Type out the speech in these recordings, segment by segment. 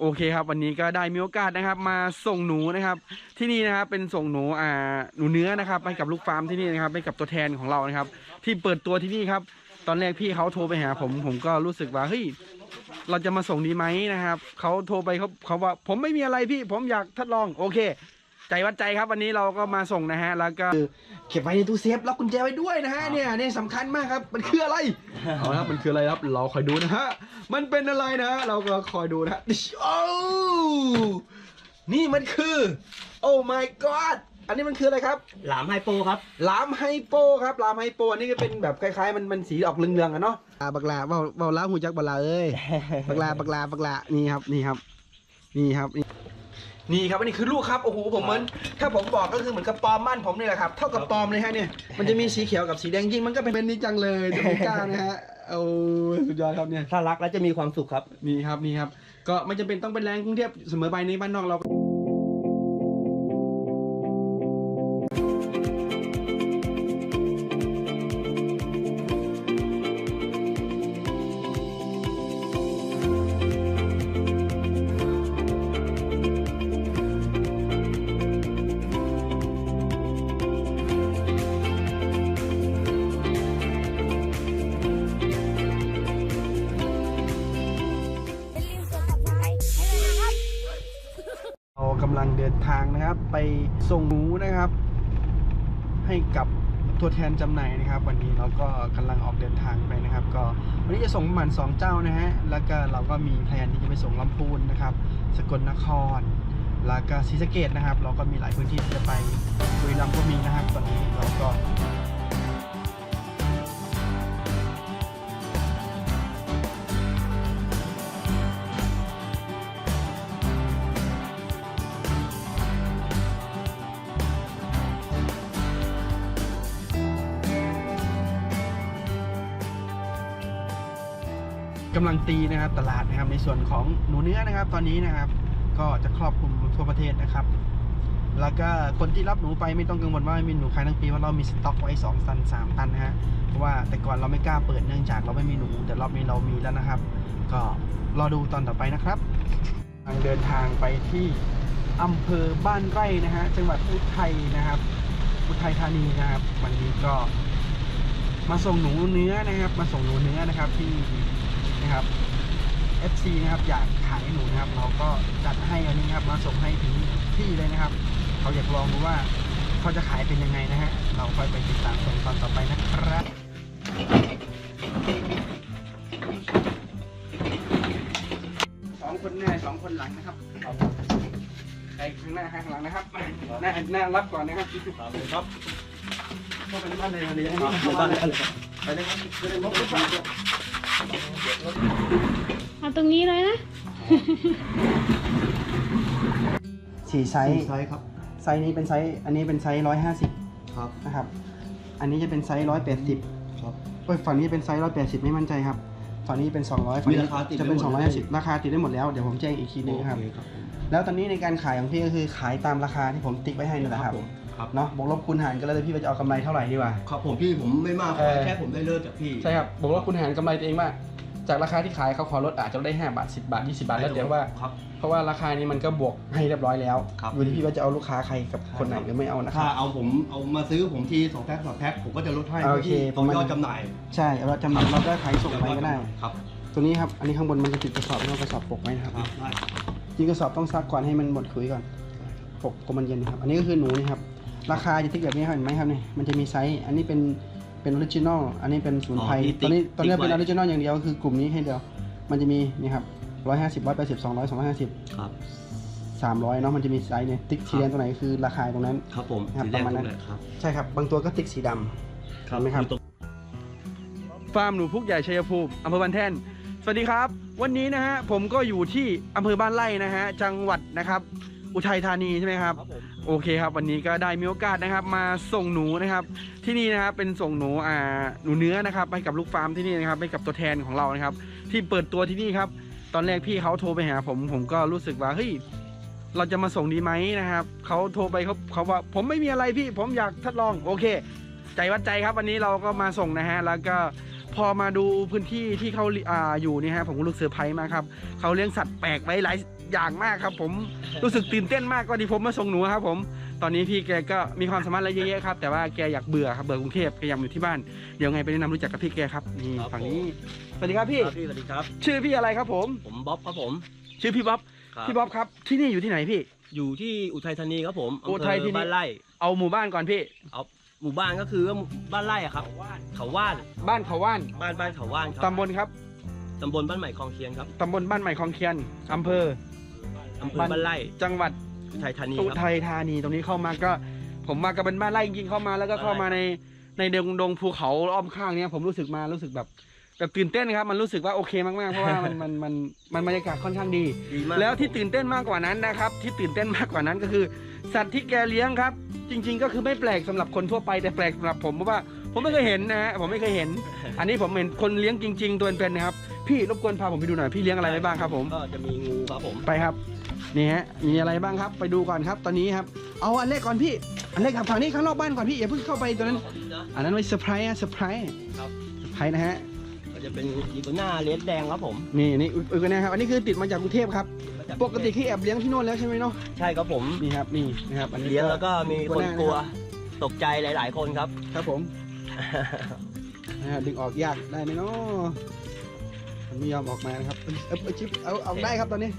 โอเคครับ วันนี้ก็ได้มีโอกาสนะครับ มาส่งหนูนะครับ ที่นี่นะครับเป็นส่งหนูอ่าหนูเนื้อนะครับให้กับลูกฟาร์มที่นี่นะครับให้กับตัวแทนของเรานะครับ ที่เปิดตัวที่นี่ครับ ตอนแรกพี่เขาโทรไปหาผม ผมก็รู้สึกว่าเฮ้ยเราจะมาส่งดีไหมนะครับเขาโทรไปเขาเขาว่าผมไม่มีอะไรพี่ ผมอยากทดลองโอเค ใจวัดใจครับวันนี้เราก็มาส่งนะฮะ แล้วก็เก็บไว้ในตู้เซฟล็อกกุญแจไว้ด้วยนะฮะเนี่ยเนี่ยสำคัญมากครับมันคืออะไรเอาละครับมันคืออะไรครับ เราคอยดูนะฮะมันเป็นอะไรนะฮะเราก็คอยดูนะฮะโอ้นี่มันคือโอ้ my god อันนี้มันคืออะไรครับหลามไฮโปครับลามไฮโปครับลามไฮโปอันนี้ก็เป็นแบบคล้ายๆ มันมันสีออกเหลืองๆอะเนาะอ่าบักลาเบาเบาล้าหูจักบักลาเอ้ยบักลาบักลาบักลานี่ครับนี่ครับ นี่ครับ นี่นี่ครับอันนี้คือลูกครับโอ้โหผมเหมือนถ้าผมบอกก็คือเหมือนกับปอมมั่นผมนี่แหละครับเท่ากับปอมเลยฮะเนี่ยมันจะมีสีเขียวกับสีแดงจริงมันก็เป็นเป็นนี้จังเลยจะไม่กล้านะฮะเอาสุดยอดครับเนี่ยถ้ารักแล้วจะมีความสุขครับนี่ครับนี่ครับ ก็ไม่จำเป็นต้องเป็นแรงกรุงเทพเสมอไปในบ้านนอกเราอย่า ส่งหมูนะครับ ให้กับตัวแทนจำหน่ายนะครับ วันนี้เราก็กำลังออกเดินทางไปนะครับ ก็วันนี้จะส่งประมาณสองเจ้านะฮะแล้วก็เราก็มีแพลนที่จะไปส่งลำพูนนะครับ สกลนคร แล้วก็ศรีสะเกดนะครับ เราก็มีหลายพื้นที่ที่จะไปบุรีรัมย์ก็มีนะครับตอนนี้เราก็ำลังตีนะครับตลาดนะครับ ในส่วนของหนูเนื้อนะครับ ตอนนี้นะครับ ก็จะครอบคลุมทั่วประเทศนะครับ แล้วก็คนที่รับหนูไปไม่ต้องกังวลว่าไม่มีหนูขายทั้งปีเพราะเรามีสต็อกไว้2ตัน3ตันนะฮะเพราะว่าแต่ก่อนเราไม่กล้าเปิดเนื่องจากเราไม่มีหนู แต่รอบนี้เรามีแล้วนะครับ ก็รอดูตอนต่อไปนะครับทางเดินทางไปที่อำเภอบ้านไร่นะฮะจังหวัดอุทัยนะครับอุทัยธานีนะครับ วันนี้ก็มาส่งหนูเนื้อนะครับ มาส่งหนูเนื้อนะครับที่ นะครับ FC นะครับอยากขายหนูนะครับ เราก็จัดให้อันนี้ครับมาส่งให้ถึงที่เลยนะครับ เขาอยากลองดูว่าเขาจะขายเป็นยังไงนะฮะเราค่อยไปติดตามชมตอนต่อไปนะครับสองคนหน้าสองคนหลังนะครับไอ้ข้างหน้าข้างหลังนะครับหน้าหน้ารับก่อนนะครับครับเข้าไปในบ้านเลยเลยนะครับไปเลยครับไปเลยครับไปเลยครับ เอาตรงนี้เลยนะ สี่ไซส์ใช่ครับ ไซส์นี้เป็นไซส์อันนี้เป็นไซส์ร้อยห้าสิบครับ นะครับ อันนี้จะเป็นไซส์ร้อยแปดสิบครับ เอ้ยฝั่งนี้เป็นไซส์ร้อยแปดสิบไม่มั่นใจครับฝั่งนี้เป็นสองร้อยฝั่งมีนี้ราคาติดจะเป็นไว้สองหมร้ดอยเลย ห้าสิบราคาติดได้หมดแล้วเดี๋ยวผมแจ้งอีกทีนึงครับโอเครับผมแล้วตอนนี้ในการขายของพี่ก็คือขายตามราคาที่ผมติ๊กไว้ให้นี่แหละครับ ผมครับเนาะบวกลบคูณหารกันแล้วแต่พี่ว่าจะเอากำไรเท่าไหร่ดีกว่า ครับผมพี่ผมไม่มากขเอออ แค่ผมได้เลิกจากพี่ ใช่ครับบวกลบคูณหารกำไรตัวเองว่า จากราคาที่ขายเขาขอลดอาจจะได้ 5 บาท 10 บาท 20 บาทแล้วแต่ว่า ครับ เพราะว่าราคานี้มันก็บวกให้เรียบร้อยแล้วครับ อยู่ที่พี่ว่าจะเอาลูกค้าใครกับคนไหนหรือไม่เอานะคถ้ารับ เอาผมเอามาซื้อผมทีสองแพ็คสองแพ็คผมก็จะลดให้โอเคตรงยอดจำหน่ายใช่เราจำหน่ายเราก็ขายส่งไปก็ได้ ครับตัวนี้ครับ อันนี้ข้างบนมันจะติดกระสอบไม่เอากระสอบปกไว้นะครับ ครับได้จริงกระสอบต้องซักก่อนให้มันหมดขุยก่อนปกก็มันเย็นนะครับ อันนี้ก็คือหนูนี่ครับ ราคาจะติ๊กแบบนี้ครับเห็นไหมครับเนี่ย มันจะมีไซส์ อันนี้เป็น เป็นออริจินอลอันนี้เป็นศูนย์ไพรตอนนี้ตอนนี้เป็นออริจินอลอย่างเดียวก็คือกลุ่มนี้ให้เดียว มันจะมีนี่ครับร้อยห้าสิบร้อยแปดสิบสองร้อยสองร้อยห้าสิบครับสามร้อยเนาะมันจะมีไซส์เนี่ยติ๊กสีแดงตัวไหนคือราคาตรงนั้นครับผมครับสีแดงประมาณตนั้รงนไหนครับใช่ครับบางตัวก็ติ๊กสีดำครับเห็นไหมครับอยู่ตรงฟาร์มหนูพุกใหญ่ชัยภูมิอำเภอบันแท่นสวัสดีครับ วันนี้นะฮะผมก็อยู่ที่อำเภอบ้านไร่นะฮะจังหวัดนะครับ อุทัยธานีใช่ไหมครับ ครับผมโอเคครับ วันนี้ก็ได้มีโอกาสนะครับ มาส่งหนูนะครับ ที่นี่นะครับเป็นส่งหนูอ่าหนูเนื้อนะครับให้กับลูกฟาร์มที่นี่นะครับให้กับตัวแทนของเรานะครับ ที่เปิดตัวที่นี่ครับ ตอนแรกพี่เขาโทรไปหาผมผมก็รู้สึกว่าเฮ้ยเราจะมาส่งดีไหมนะครับเขาโทรไปเขาเขาว่าผมไม่มีอะไรพี่ผมอยากทดลองโอเค ใจวัดใจครับวันนี้เราก็มาส่งนะฮะแล้วก็พอมาดูพื้นที่ที่เขาอ่าอยู่เนี่ยฮะผมก็รู้สึกเซอร์ไพรส์มากครับเขาเลี้ยงสัตว์แปลกไว้หลาย อย่างมากครับ ผมรู้สึกตื่นเต้นมากก็ที่ผมมาส่งหนูครับ ผม ตอนนี้พี่แกก็มีความสามารถอะไรเยอะๆครับ แต่ว่าแกอยากเบื่อครับเบื่อกรุงเทพแกอยากอยู่ที่บ้านเดี๋ยวไงไปแนะนำรู้จักกับพี่แกครับนี่ครับ ฝั่งนี้สวัสดีครับพี่ ครับพี่สวัสดีครับ ชื่อพี่อะไรครับ ผม ผมบ๊อบครับผมชื่อพี่บ๊อบครับพี่บ๊อบครับที่นี่อยู่ที่ไหนพี่ อยู่ที่อุทัยธานีครับผมำเภอุทัยธานีบ้านไร่เอาหมู่บ้านก่อนพี่ เอาหมู่บ้านก็คือบ้านไร่อะครับ เขาว่านบ้านเขาว่านบ้านบ้านเขาว่านครับตำบลครับตำบลบ้านใหม่คลองเคียนครับตำบลบ้านใหม่คลองเคียนอำเภอ อำเภอบ้านบ้านไร่จังหวัดอุทัยธานีอุครับทัยธานีตรงนี้เข้ามาก็ ผมมากับเป็นบ้านไร่จริงๆเข้ามาแล้วก็เข้ามาในในดงดงภูเขาอ้อมข้างเนี้ยผมรู้สึกมารู้สึกแบบแบบตื่นเต้นครับ มันรู้สึกว่าโอเคมากๆเพราะว่ามันมันมันมันบรรยากาศค่อนข้างดี ดีมากแล้วที่ครับผมตื่นเต้นมากกว่านั้นนะครับ ที่ตื่นเต้นมากกว่านั้นก็คือ สัตว์ที่แกเลี้ยงครับ จริง ๆ ก็คือไม่แปลกสำหรับคนทั่วไปแต่แปลกสำหรับผมเพราะว่าผมไม่เคยเห็นนะฮะผมไม่เคยเห็น อันนี้ผมเห็นคนเลี้ยงจริง ๆ ตัวเป็นๆนะครับพี่รบกวนพาผมไปดูหน่อยพี่เลี้ยงอะไรไว้บ้างครับผมก็จะมีงูครับผมไปครับ นี่ฮะมีอะไรบ้างครับไปดูก่อนครับตอนนี้ครับเอาอันแรกก่อนพี่ อันแรกครับฝั่งนี้ข้างนอกบ้านก่อนพี่อย่าเพิ่งเข้าไปตัวนั้น อันนั้นไว้เซอร์ไพรส์อะเซอร์ไพรส์ครับเซอร์ไพรส์นะฮะก็จะเป็นอีกัวน่าเลสแดงครับผมนี่นี่อุอุยกันนะครับอันนี้คือติดมาจากกรุงเทพครับปกติคือแอบเลี้ยงที่โน่นแล้วใช่ไหมเนาะใช่ครับผมนี่ครับนี่นะครับอันนี้เลี้ยงแล้วก็มีคนกลัวนะครับตกใจหลาย ๆ คนครับ ครับผมนะฮะดึงออกยากได้ไหมเนาะมันไม่ยอมออกมานะครับเอาเอาเอาจิ๊บเอาเอาได้ครับตอนนี้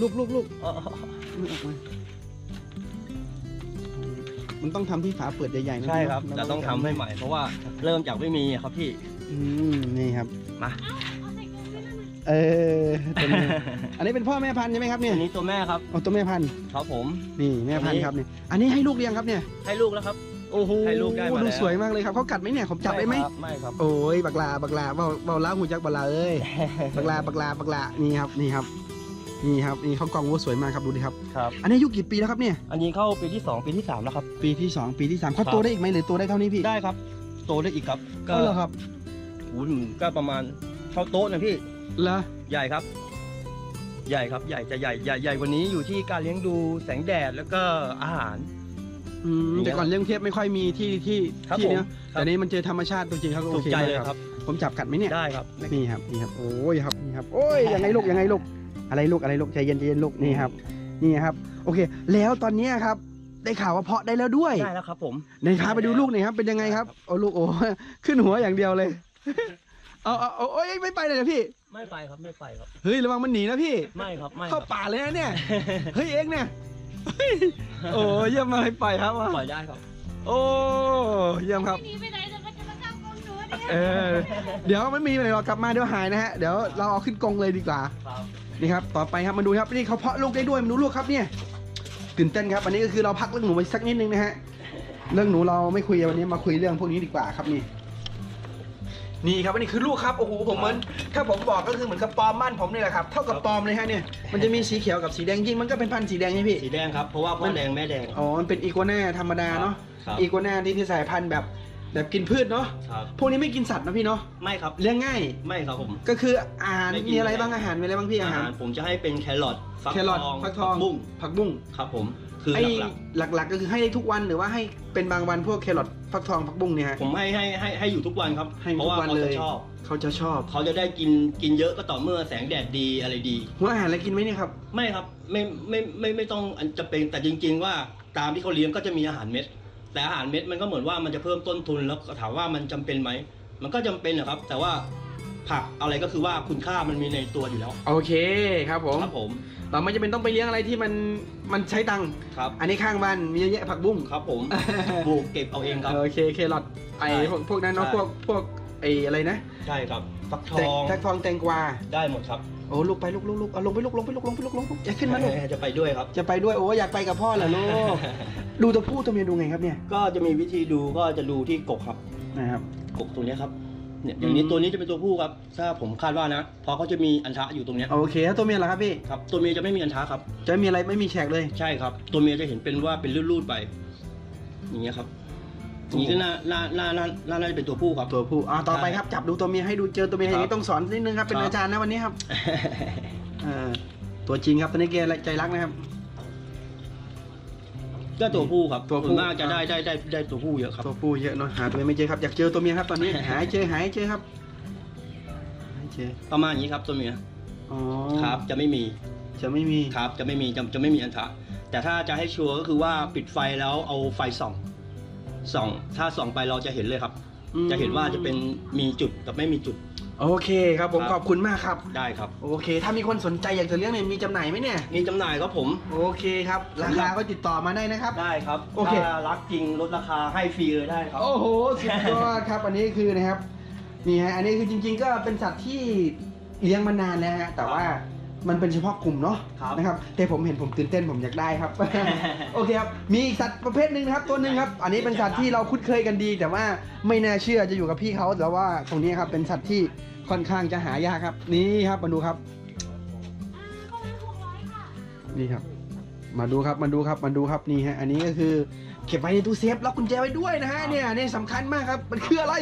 ลูกลูกลูกอ๋อลูกออกมา มันต้องทำที่ฝาเปิดใหญ่ๆนะใช่ครับพี่จะเนาะต้องทำให้ใหม่เพราะว่าเริ่มจากไม่มีอะครับพี่ อืมนี่ครับ มา เออตัวนี้อันนี้เป็นพ่อแม่พันธุ์ใช่ไหมครับเนี่ยอันนี้ตัวแม่ครับเอาตัวแม่พันธุ์ครับผม นี่แม่พันธุ์ครับนี่อันนี้ให้ลูกเลี้ยงครับเนี่ย ให้ลูกแล้วครับ โอ้โหให้ลูกได้มาดูแล้วสวยมากเลยครับเขากัดไหมเนี่ยผมจับได้ไหม ครับไม่ครับ โอ้ยบักลาบักลาเบาเบาล้าหูจักบักลาเอ้ย บักลาบักลาบักลานี่ครับนี่ครับ นี่ครับนี่เขากองวัวสวยมากครับดูดิครับ ครับ อันนี้อายุกี่ปีแล้วครับเนี่ยอันนี้เข้าปีที่ 2 ปีที่ 3 แล้วครับ ปีที่สองปีที่สามเขาครับโตได้อีกไหมหรือโตได้เท่านี้พี่ได้ครับ โตได้อีกครับ ก็ก็เหรอครับหุ่นก็ประมาณเท่าโต๊ะนะพี่ เหรอใหญ่ครับ ใหญ่ครับ ใหญ่จะใหญ่ใหญ่ใหญ่กว่านี้อยู่ที่การเลี้ยงดูแสงแดดแล้วก็อาหาร อืมอย่างเงี้ยแต่ก่อนเลี้ยงเทพไม่ค่อยมีที่ที่ครับที่เนี้ยผมครับ แต่นี้มันเจอธรรมชาติตัวจริงครับถูโอกเคใจมากเลยครับครับ ผมจับกัดไหมเนี่ย ได้ครับ นี่ครับนี่ครับโอ้ยครับนี่ครับโอ้ยยังไงลูกยังไงลูก อะไรลูกอะไรลูกใจเย็นใจเย็นลูกนี่ครับนี่ครับ โอเค แล้วตอนเนี้ยครับ ได้ข่าวว่าเพาะได้แล้วด้วยได้แล้วครับ ผมไหนครับไปดูลูกหน่อยครับเป็นยังไงครับโอ้ลูกโอ้ขึ้นหัวอย่างเดียวเลยเอาเอาเอาโอ้ยไม่ไปเลยนะพี่ ไม่ไปครับไม่ไปครับเฮ้ยระวังมันหนีนะพี่ ไม่ครับไม่คเข้ารับป่าเลยนะเนี่ยเฮ้ยเอ็งเนี่ยเฮ้ยโอ้เยี่ยมมากให้ไปครับว่ะปล่อยได้ครับ โอ้เยี่ยมครับหนีไปไหนจะมาจะมาจับกองหนูเนี่ยเออเดี๋ยวไม่มีอะไรหรอกกลับมาเดี๋ยวหายนะฮะเดี๋ยวเราเอาขึ้นกรงเลยดีกว่าครับ นี่ครับต่อไปครับมาดูครับนี่เขาเพาะลูกได้ด้วยมาดูลูกครับเนี่ยตื่นเต้นครับอันนี้ก็คือเราพักเรื่องหนูไปสักนิดนึงนะฮะเรื่องหนูเราไม่คุยวันนี้มาคุยเรื่องพวกนี้ดีกว่าครับนี่ นี่ครับอันนี้คือลูกครับโอ้โหผมเหมือนถ้าผมบอกก็คือเหมือนกับปอมบ้านผมนี่แหละครับเท่ากับปอมเลยฮะเนี่ยมันจะมีสีเขียวกับสีแดงจริงมันก็เป็นพันธุ์สีแดงใช่ไหมพี่สีแดงครับเพราะว่าพ่อแดงแม่แดงอ๋อมันเป็นอีกัวน่าธรรมดาเนาะครับอีกัวน่าที่คือสายพันธุ์แบบ แบบกินพืชเนาะครับพวกนี้ไม่กินสัตว์นะพี่เนาะไม่ครับเลี้ยงง่ายไม่ครับผม ก็คืออาหารไม่กิน มีอะไรไม่ได้บ้างอาหารมีอะไรบ้างพี่อาอาหาหารรผมจะให้เป็นแครอทฟักแครอททองฟักทองบุ้งผักบุ้งครับผมคือไอ้หลักหลักๆก็คือให้ได้ทุกวันหรือว่าให้เป็นบางวันพวกแครอทฟักทองผักบุ้งเนี่ยฮะ ๆผมให้ให้ให้ให้อยู่ทุกวันครับ ให้เพราะทุกว่าวันเขาเลจะย ชอบ เขาจะชอบเขาจะได้กินกินเยอะก็ต่อเมื่อแสงแดดดีอะไรดี หัวอาหารอะไรกินไหมเนี่ยครับ ไม่ครับไม่ไม่ไม่ไม่ต้องอันจะเป็นแต่จริง ๆ ว่าตามที่เขาเลี้ยงก็จะมีอาหารเม็ด แต่อาหารเม็ดมันก็เหมือนว่ามันจะเพิ่มต้นทุนแล้วถามว่ามันจำเป็นไหมมันก็จำเป็นนะครับ แต่ว่าผักอะไรก็คือว่าคุณค่ามันมีในตัวอยู่แล้ว โอเคครับผมครับผมเราไม่จำเป็นต้องไปเลี้ยงอะไรที่มันมันใช้ตังค์ครับ อันนี้ข้างบ้านมีเยอะแยะผักบุ้งครับผมปลูกเก็บเอาเองครับโอเคแครอทไอ้ใช่พวกพวกนั้นเนาะใช่พวกพวกไอ้อะไรนะใช่ครับฟักทแตงองแตงทองแตงกวาได้หมดครับ โอ้ลูกไปลูกลูกลูกเอาลงไปลูกลงไปลูกลงไปลูกลงไปอย่าขึ้นมาลูกจะไปด้วยครับ จะไปด้วยโอ้อยากไปกับพ่อเหรอลูกดูตัวผู้ตัวเมียดูไงครับเนี่ย ก็จะมีวิธีดูก็จะดูที่กกครับนะครับกกตัวเนี้ยครับเนี่ยอย่างนี้อืมตัวนี้จะเป็นตัวผู้ครับ ถ้าผมคาดว่านะเพราะเขาจะมีอันทะอยู่ตรงเนี้ยโอเคแล้วตัวเมียล่ะครับพี่ครับตัวเมียจะไม่มีอันทะครับ จะไม่มีอะไรไม่มีแฉกเลยใช่ครับ ตัวเมียจะเห็นเป็นว่าเป็นรูดๆไปอย่างเงี้ยครับอย่าง นี้ก็น่าน่าน่าน่าน่าน่าจะเป็นตัวผู้ครับ ตัวผู้อ่าต่อไปครับจับดูตัวเมียให้ดูเจอตัวเมียอย่างนี้ครับต้องสอนนิดนึงครับ เป็นครับอาจารย์นะวันนี้ครับเออตัวจริงครับตอนนี้แกใจรักนะครับก็ตัวผู้ครับตัวผู้ส่นมากจะได้ได้ได้ได้ตัวผู้เยอะครับ ตัวผู้เยอะเนาะหาตัวเมียไม่เจอครับอยากเจอตัวเมียครับตอนนี้หาให้เจอหาให้เจอครับหาให้เจอประมาณนี้ครับตัวเมียอ๋อครับ จะไม่มี จะไม่มีครับ จะไม่มีจะจะไม่มีอันทะแต่ถ้าจะให้ชัวร์ก็คือว่าปิดไฟแล้วเอาไฟส่อง ส่องถ้าส่องไปเราจะเห็นเลยครับ อืม จะเห็นว่าจะเป็นมีจุดกับไม่มีจุด โอเคครับผมครับ ขอบคุณมากครับ ได้ครับ โอเค ถ้ามีคนสนใจอยากจะเลี้ยงเนี่ยมีจำหน่ายไหมเนี่ย มีจำหน่ายครับผม โอเคครับ ราคาก็ติดต่อมาได้นะครับ ได้ครับโอเค ถ้ารักจริงลดราคาให้ฟรีเลยได้ครับ โอ้โห สุดยอดครับ อันนี้คือนะครับ นี่ฮะ อันนี้คือจริง ๆ ก็เป็นสัตว์ที่เลี้ยงมานานแล้วฮะ แต่ว่า มันเป็นเฉพาะกลุ่มเนาะครับนะครับแต่ผมเห็นผมตื่นเต้นผมอยากได้ครับ โอเคครับมีอีกสัตว์ประเภทหนึ่งนะครับตัวหนึ่งครับ อันนี้เป็นสัตว์ที่เราคุ้นเคยกันดี แต่ว่าไม่น่าเชื่อจะอยู่กับพี่เขาแต่ว่าตรงนี้ครับเป็นสัตว์ที่ค่อนข้างจะหายากครับ นี่ครับมาดูครับก็ไม่ถูกร้อยค่ะนี่ครับ มาดูครับมาดูครับมาดูครับนี่ฮะอันนี้ก็คือ เก็บไว้ในตู้เซฟล็อกกุญแจไว้ด้วยนะฮะเนี่ยนี่สำคัญมากครับมันคืออะไร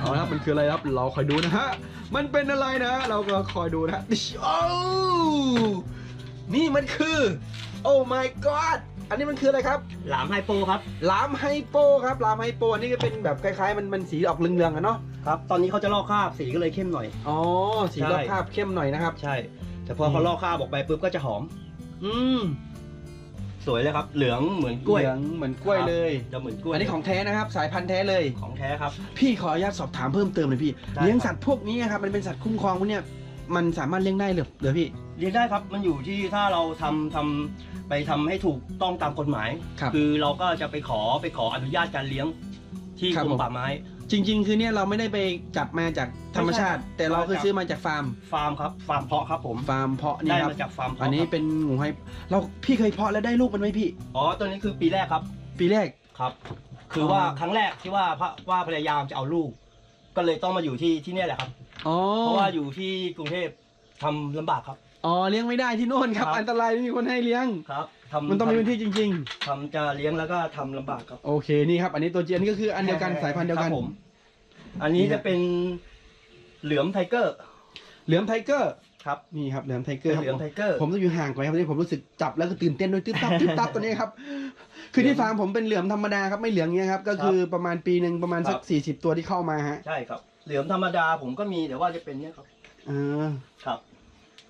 เอาละครับมันคืออะไรครับเราคอยดูนะฮะมันเป็นอะไรนะ เราก็คอยดูนะฮะโอ้นี่มันคือโอ้ my god อันนี้มันคืออะไรครับ หลามไฮโปครับลามไฮโปครับลามไฮโปอันนี้ก็เป็นแบบคล้ายๆ มันมันสีออกเหลืองๆอะเนาะครับ ตอนนี้เขาจะลอกคราบสีก็เลยเข้มหน่อย อ๋อ สีใช่รอบคาบเข้มหน่อยนะครับ ใช่ แต่พอเขาลอกคราบออกไปปุ๊บก็จะหอม อืม สวยเลยครับ เหลืองเหมือนกล้วยเหลืองเหมือนกล้วยเลยจะเหมือนกล้วยอันนี้ของแท้นะครับสายพันธุ์แท้เลยของแท้ครับ พี่ขออนุญาตสอบถามเพิ่มเติมเลยพี่ได้เลี้ยงครับสัตว์พวกนี้ครับมันเป็นสัตว์คุ้มครองพวกเนี้ยมันสามารถเลี้ยงได้เหรือเหรือพี่เลี้ยงได้ครับมันอยู่ที่ถ้าเราทำทำไปทำให้ถูกต้องตามกฎหมายครับอเราก็จะไปขอไปขออนุญาตการเลี้ยงที่ครับกรผมมป่าไม้ จริง ๆ คือเนี่ยเราไม่ได้ไปจับมาจากธรรมชาติไม่ใช่แต่เราคือมาจากซื้อมาจากฟาร์ม ฟาร์มครับ ฟาร์มเพาะครับผมฟาร์มเพาะนี่ได้ครับ มาจากฟาร์มเพาะอันนี้ครับเป็นงูให้เราพี่เคยเพาะแล้วได้ลูกมันไหมพี่ อ๋อตัวนี้คือปีแรกครับปีแรก ครับ คือว่าครั้งแรกที่ว่าพระว่าพยายามจะเอาลูก ก็เลยต้องมาอยู่ที่ที่เนี่ยแหละครับ อ๋อเพราะว่าอยู่ที่กรุงเทพทำลำบากครับ อ๋อเลี้ยงไม่ได้ที่โน่นครับ ครับ อันตรายไม่มีคนให้เลี้ยง ครับ ทำมันต้องมีพื้นที่จริง ทำจะเลี้ยงแล้วก็ทำลำบากครับๆ โอเคนี่ครับ อันนี้ตัวเจียนนี่ก็คืออันเดียวกันสายพันธุ์เดียวกัน ครับผมอันนี้จะเป็นเหลือมไทเกอร์เหลือมไทเกอร์ครับนี่ครับเหลือมไทเกอเป็ร์นครับเหลือมไทเกอร์ ผมต้องอยู่ห่างกว่าครับนี่ผมรู้สึกจับแล้วก็ตื่นเต้นด้วยตึ๊บตับตึ๊บตับตัวนี้ครับคือที่ฟาร์มผมเป็นเหลือมธรรมดาครับไม่เหลืองเงี้ยครับก็คือประมาณปีหนึ่งประมาณสักครับ40ตัวที่เข้ามาฮะใช่ครับ เหลือมธรรมดาผมก็มีแต่ว่าจะเป็นเนี่ยครับ อ่า ครับ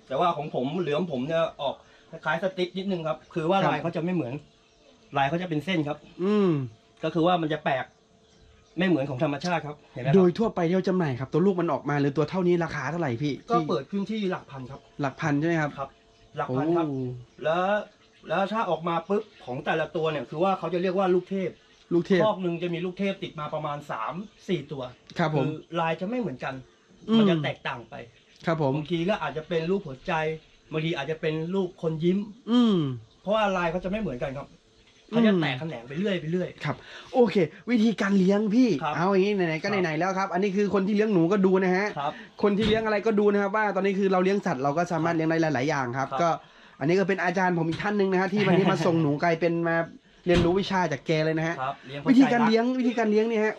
แต่ว่าของผมเหลือมผมเนี่ยออก คล้ายๆสติ๊กนิดนึงครับ คือว่าลายเขาจะไม่เหมือน ลายเขาจะเป็นเส้นครับ อืม ก็คือว่ามันจะแปลก ไม่เหมือนของธรรมชาติครับ เห็นไหมคโดรับยทั่วไปที่เราจำหน่ายครับตัวลูกมันออกมาหรือตัวเท่านี้ราคาเท่าไหร่พี่ก็ที่เปิดขึ้นที่หลักพันครับ หลักพันใช่ไหมครับครับ หลักโอ้พันครับแล้ว แล้วถ้าออกมาปุ๊บของแต่ละตัวเนี่ย คือว่าเขาจะเรียกว่าลูกเทพลูกเทพคอกหนึ่งจะมีลูกเทพติดมาประมาณสามสี่ตัว ครับผมอลายจะไม่เหมือนกันอืมมันจะแตกต่างไป ครับผม บางทีก็อาจจะเป็นรูปหัวใจ บางทีอาจจะเป็นรูปคนยิ้ม อืม เพราะว่าลายเขาจะไม่เหมือนกันครับเขาจะแตกแขนงไปเรื่อยไปเรื่อย ครับ โอเค วิธีการเลี้ยงพี่ ครับเอาอย่างนี้ไหนๆก็ครับ ไหนๆแล้วครับ อันนี้คือคนที่เลี้ยงหนูก็ดูนะฮะ ครับ คนที่เลี้ยงอะไรก็ดูนะครับว่าตอนนี้คือเราเลี้ยงสัตว์เราก็สามารถเลี้ยงได้หลาย ๆ อย่างครับ ครับก็อันนี้ก็เป็นอาจารย์ผมอีกท่านหนึ่งนะฮะที่วันนี้มา ส่งหนูกลายเป็นมาเรียนรู้วิชาจากแกเลยนะฮะครับเลี้ยงวิธีการเลี้ยงวิธีการเลี้ยงเนี่ยฮะ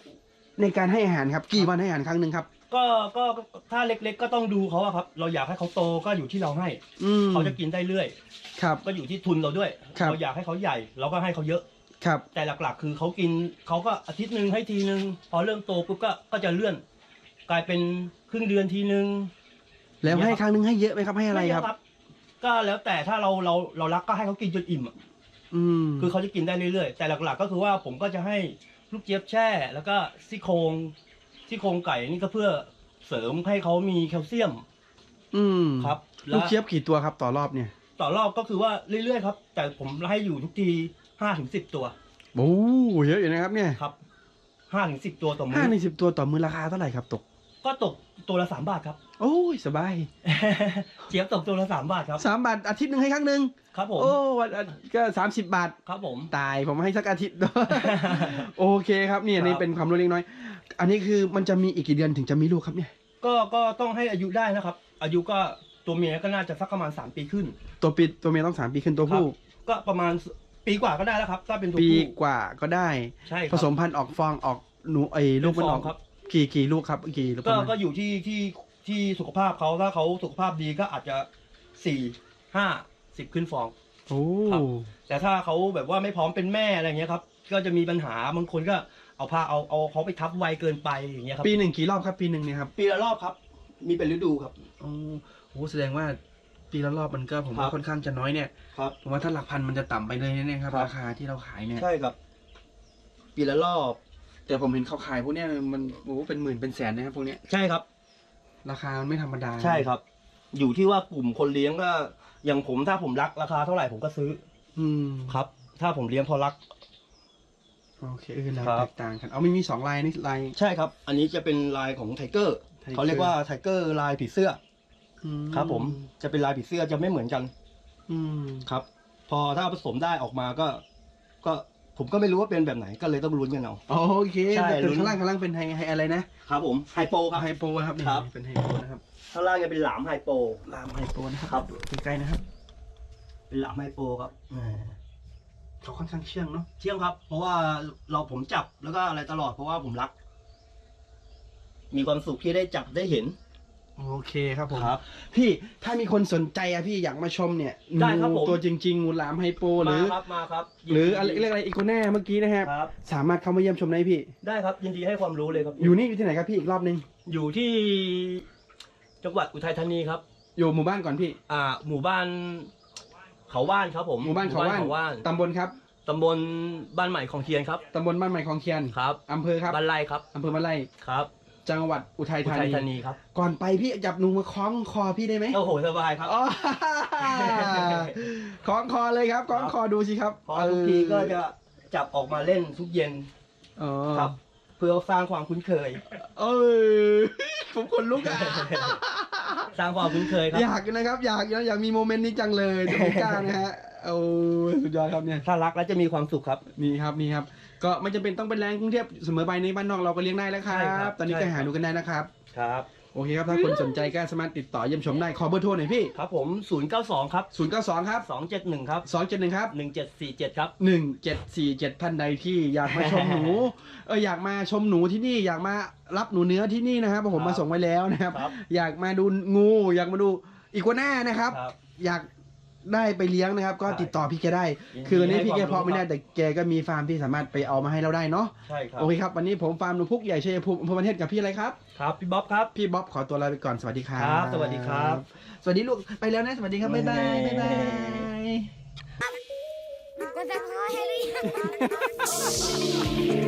ในการให้อาหารครับกี่วันให้อาหารครั้งหนึ่งครับ ก็ก็ก็ถ้าเล็กๆก็ต้องดูเขาอะครับ เราอยากให้เขาโตก็อยู่ที่เราให้อืมเขาจะกินได้เรื่อย ครับ ก็อยู่ที่ทุนเราด้วย ครับ เราอยากให้เขาใหญ่เราก็ให้เขาเยอะ ครับ แต่หลักๆ คือเขากินเขาก็อาทิตย์หนึ่งให้ทีนึงพอเริ่มโตปุ๊บก็ก็จะเลื่อน กลายเป็นครึ่งเดือนทีนึงแล้วให้ครั้งหนึ่งให้เยอะไหมครับให้อะไรม่เยครับก็แล้วแต่ถ้าเราเราเรารักก็ให้เขากินจนอิ่มอะอืมคือเขาจะกินได้เรื่อยๆ แต่หลักๆ ก็คือว่าผมก็จะให้ลูกเจี๊ยบแช่ แล้วก็ซี่โครง ซี่โครงไก่นี่ก็เพื่อเสริมให้เขามีแคลเซียมอืมครับลูกและเจี๊ยบกี่ตัวครับต่อรอบเนี่ยต่อรอบก็คือว่าเรื่อยๆครับ แต่ผมให้อยู่ทุกทีห้าถึงสิบตัวโอ้เยอะอยู่นะครับเนี่ยครับห้าถึงสิบตัวต่อมืห้าอในสิบตัวต่อมือราคาเท่าไหร่ครับตก ก็ตกตัวละสามบาทครับ โอ้ยสบายเจี๊ยบตกตัวละสามบาทครับ สามบาทอาทิตย์หนึ่งให้ครั้งหนึ่งครับผม โอ้วันก็สามสิบบาท ครับผม ตายผมให้สักอาทิตย์ โอเคครับนี่อันนี้ครับเป็นความรู้เล็กน้อย อันนี้คือมันจะมีอีกกี่เดือนถึงจะมีลูกครับเนี่ย ก็ก็ต้องให้อายุได้นะครับ อายุก็ตัวเมียก็น่าจะสักประมาณสามปีขึ้น ตัวปีตัวเมียต้องสามปีขึ้นตัวผู้ ก็ประมาณปีกว่าก็ได้แล้วครับ ถ้าเป็นตัวปีผู้กว่าก็ได้ ใช่ครับผสมพันธุ์ออกฟองออกหนูไอ้ลูกมันออก เป็นฟองครับ กี่กี่ลูกครับกี่ลูกปก็ระมาณก็อยู่ที่ที่ที่สุขภาพเขาถ้าเขาสุขภาพดีก็อาจจะสี่ห้าสิบขึ้นฟอง โอ้ ครับ แต่ถ้าเขาแบบว่าไม่พร้อมเป็นแม่อะไรเงี้ยครับ ก็จะมีปัญหาบางคนก็ เอาพาเอาเอาเขาไปทับไวเกินไปอย่างเงี้ยครับปีหนึ่งกี่รอบครับ ปีหนึ่งเนี่ยครับปีละรอบครับ มีเป็นฤดูครับ โอ้โหแสดงว่าปีละรอบมันก็ผมครัว่าบค่อนข้างจะน้อยเนี่ยครับ ผมว่าถ้าหลักพันมันจะต่ำไปเลยนะเนี่ยครับครับ ราคาที่เราขายเนี่ยใช่ครับ ปีละรอบ แต่ผมเห็นเขาขายพวกเนี้ยมันโอ้โหเป็นหมื่นเป็นแสนนะครับพวกเนี้ยใช่ครับ ราคามันไม่ธรรมดาใช่ครับ อยู่ที่ว่ากลุ่มคนเลี้ยงก็อย่างผมถ้าผมรักราคาเท่าไหร่ผมก็ซื้ออืมครับ ถ้าผมเลี้ยงเพราะรัก โอเคเออเราครับแตกต่างกันเอาไม่มีสองลายนี่ลาย ใช่ครับ อันนี้จะเป็นลายของไทเกอร์ Tiger เขาเรียกว่าไทเกอร์ลายผีเสื้ออือครับ ผมจะเป็นลายผีเสื้อจะไม่เหมือนกันอืมครับ พอถ้าผสมได้ออกมาก็ ก็ผมก็ไม่รู้ว่าเป็นแบบไหนก็เลยต้องลุ้นกันเอาโอเคใช่แต่ลุ้น ข้างล่างข้างล่างเป็นไฮไฮอะไรนะครับผมไฮโปครับ ไฮโปครับนี่ครับเป็นไฮโปนะครับข้างล่างจะเป็นหลามไฮโป ลามไฮโปนะครับครับใกล้ๆนะครับ เป็นหลามไฮโปครับแหม เขาค่อนข้างเชื่องเนาะเที่ยงครับ เพราะว่าเราผมจับแล้วก็อะไรตลอดเพราะว่าผมรัก มีความสุขที่ได้จับได้เห็น โอเคครับผมครับ พี่ถ้ามีคนสนใจอะพี่อยากมาชมเนี่ยได้ครับงูผมตัวจริง ๆ งูหลามไฮโปหมารือครับมาครับหรืออะไรเรียกอะไรอีโกแน่เมื่อกี้นะครับ ครับ สามารถเข้ามาเยี่ยมชมได้พี่ ได้ครับยินดีให้ความรู้เลยครับ อยู่นี่อยู่ที่ไหนครับพี่อีกรอบนึง อยู่ที่จังหวัดอุทัยธานีครับ อยู่หมู่บ้านก่อนพี่ อ่า หมู่บ้าน เขาว่านครับผมหมู่บ้านเขาว่านว่านตำบลครับตำบลบ้านใหม่ของเทียนครับตำบลบ้านใหม่คลองเคียนครับอำเภอครับบ้านไร่ครับอำเภอมะไร่ครับ จังหวัดอุทัยอุธาทัยนีธานีครับ ก่อนไปพี่จับหนูมาคล้องคอพี่ได้ไหมโอ้โหสบายครับอ๋อคล้องคอเลยครับคล้องคอดูสิครับเพราะทุกทีก็จะจับออกมาเล่นทุกเย็นเออครับ เพื่อสร้างความคุ้นเคย เออผมขนลุกอะ สร้างความคุ้นเคยครับ อยากนะครับ อยากอยากมีโมเมนต์นี้จังเลยแต่ไม่กล้านะฮะโอ้สุดยอดครับเนี่ยถ้ารักแล้วจะมีความสุขครับมีครับมีครับ ก็ไม่จำเป็นต้องเป็นแรงกรุงเทพเสมอไปในบ้านนอกเราก็เลี้ยงได้แล้วครัใช่ครับ บตอนนี้ใช่ก็ครับหาดูกันได้นะครับ ครับ โอเคครับ ถ้าคนสนใจก็สามารถติดต่อเยี่ยมชมได้ขอเบอร์โทรหน่อยพี่ ครับผม 092 ครับ 092 ครับ 271 ครับ 271 ครับ 1747 ครับ 1747 ท่านใดที่อยากมาชมหนูเอออยากมาชมหนูที่นี่อยากมารับหนูเนื้อที่นี่นะครับผมครับมาส่งไว้แล้วนะครับครับ อยากมาดูงูอยากมาดูอีกัวน่านะครับครับอยาก ได้ไปเลี้ยงนะครับ ก็ใช่ติดต่อพี่แกได้ยินดีคือวันนี้พี่แกให้ความรู้เพาะไม่ได้แต่แกก็มีฟาร์มที่สามารถไปเอามาให้เราได้เนาะใช่ครับโอเคครับวันนี้ผมฟาร์มหนูพุกใหญ่ชัยภูมิอำเภอประเทศกับพี่อะไรครับครับพี่บ๊อบครับพี่บ๊อบขอตัวลาไปก่อนสวัสดีครับครับสวัสดีครับ สวัสดีลูกไปแล้วนะสวัสดีครับบ๊ายบายบ๊ายบายกดซับสไครต์ให้หรือยัง